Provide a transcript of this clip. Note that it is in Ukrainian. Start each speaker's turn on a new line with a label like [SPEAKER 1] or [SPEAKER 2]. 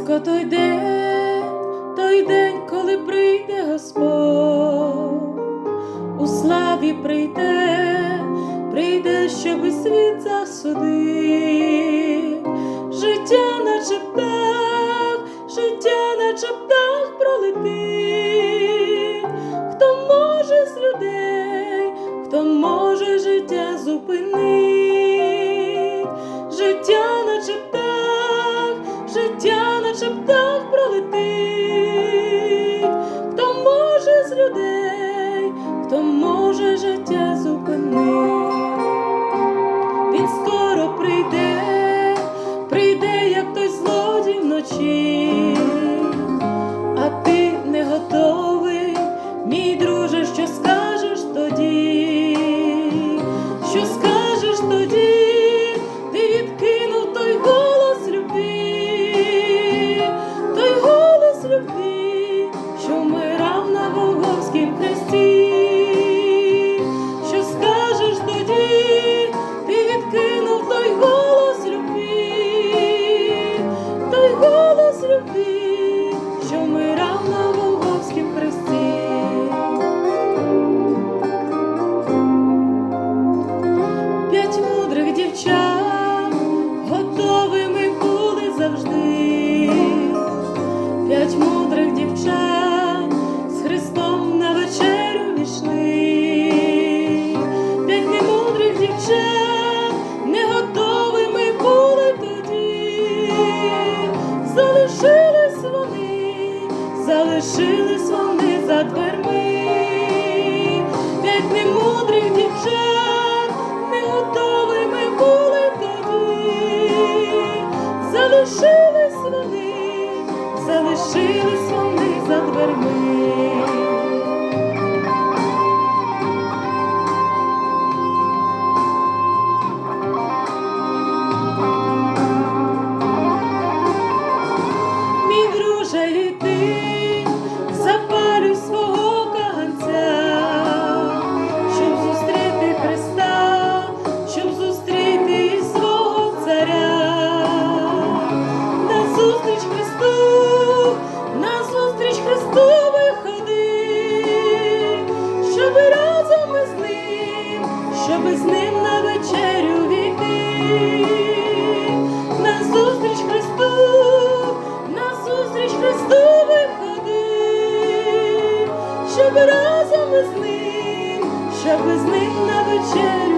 [SPEAKER 1] Близько той день, той день, коли прийде Господь, у славі прийде, прийде, щоби світ засудив, життя наче птах, життя наче птах пролетить, хто може з людей, хто може життя зупинить, життя наче птах, птах пролетить, хто може з людей, хто може життя зупинить. Він скоро прийде, прийде, як той злодій вночі, не готовими були тоді. Залишились вони, залишились вони за дверми. П'ять немудрих дівчат не готовими були тоді. Залишились вони, залишились вони за дверми. Щоб разом із ним, щоб з ним на вечерю